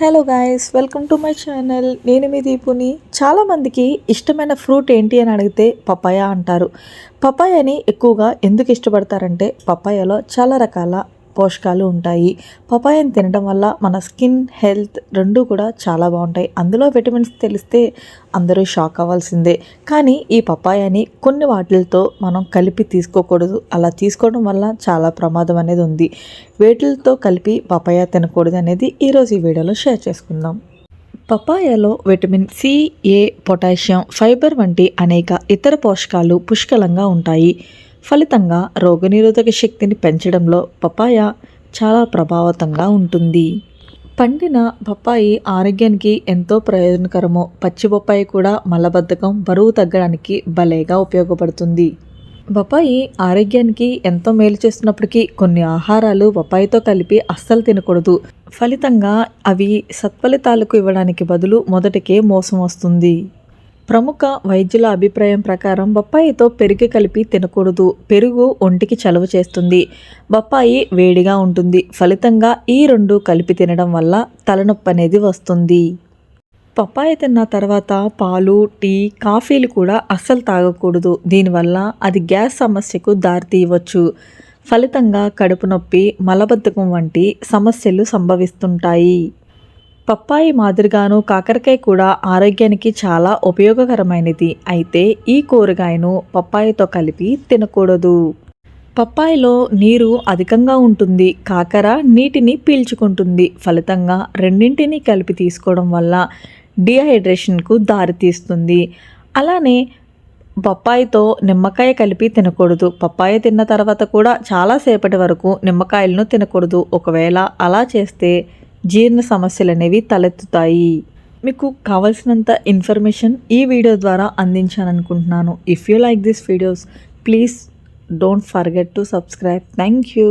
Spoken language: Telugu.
Hello guys welcome to my channel నేను మీ దీపుని. చాలామందికి ఇష్టమైన ఫ్రూట్ ఏంటి అని అడిగితే పపాయ అంటారు. పపాయని ఎక్కువగా ఎందుకు ఇష్టపడతారంటే పపాయలో చాలా రకాల పోషకాలు ఉంటాయి. పపాయని తినడం వల్ల మన స్కిన్ హెల్త్ రెండు కూడా చాలా బాగుంటాయి. అందులో విటమిన్స్ తెలిస్తే అందరూ షాక్ అవ్వాల్సిందే. కానీ ఈ పపాయని కొన్ని వాటిలతో మనం కలిపి తీసుకోకూడదు. అలా తీసుకోవడం వల్ల చాలా ప్రమాదం అనేది ఉంది. వేటిలతో కలిపి పపాయ తినకూడదు అనేది ఈరోజు ఈ వీడియోలో షేర్ చేసుకుందాం. పపాయాలో vitamin C A potassium fibre వంటి అనేక ఇతర పోషకాలు పుష్కలంగా ఉంటాయి. ఫలితంగా రోగనిరోధక శక్తిని పెంచడంలో పపాయ చాలా ప్రభావతంగా ఉంటుంది. పండిన బొప్పాయి ఆరోగ్యానికి ఎంతో ప్రయోజనకరమో పచ్చి బొప్పాయి కూడా మలబద్ధకం బరువు తగ్గడానికి భలేగా ఉపయోగపడుతుంది. బొప్పాయి ఆరోగ్యానికి ఎంతో మేలు చేస్తున్నప్పటికీ కొన్ని ఆహారాలు బొప్పాయితో కలిపి అస్సలు తినకూడదు. ఫలితంగా అవి సత్ఫలితాలకు ఇవ్వడానికి బదులు మొదటికే మోసం వస్తుంది. ప్రముఖ వైద్యుల అభిప్రాయం ప్రకారం బొప్పాయితో పెరుగు కలిపి తినకూడదు. పెరుగు ఒంటికి చలువ చేస్తుంది. బొప్పాయి వేడిగా ఉంటుంది. ఫలితంగా ఈ రెండు కలిపి తినడం వల్ల తలనొప్పి అనేది వస్తుంది. పప్పాయ తిన్న తర్వాత పాలు టీ కాఫీలు కూడా అస్సలు తాగకూడదు. దీనివల్ల అది గ్యాస్ సమస్యకు దారితీయవచ్చు. ఫలితంగా కడుపు నొప్పి మలబద్ధకం వంటి సమస్యలు సంభవిస్తుంటాయి. పప్పాయి మాదిరిగాను కాకరకాయ కూడా ఆరోగ్యానికి చాలా ఉపయోగకరమైనది. అయితే ఈ కూరగాయను పప్పాయితో కలిపి తినకూడదు. పప్పాయిలో నీరు అధికంగా ఉంటుంది. కాకర నీటిని పీల్చుకుంటుంది. ఫలితంగా రెండింటిని కలిపి తీసుకోవడం వల్ల డిహైడ్రేషన్కు దారితీస్తుంది అలానే పప్పాయితో నిమ్మకాయ కలిపి తినకూడదు. పప్పాయ తిన్న తర్వాత కూడా చాలాసేపటి వరకు నిమ్మకాయలను తినకూడదు. ఒకవేళ అలా చేస్తే జీర్ణ సమస్యలు అనేవి తలెత్తుతాయి. మీకు కావాల్సినంత ఇన్ఫర్మేషన్ ఈ వీడియో ద్వారా అందించాను అనుకుంటున్నాను if you like this videos please don't forget to subscribe thank you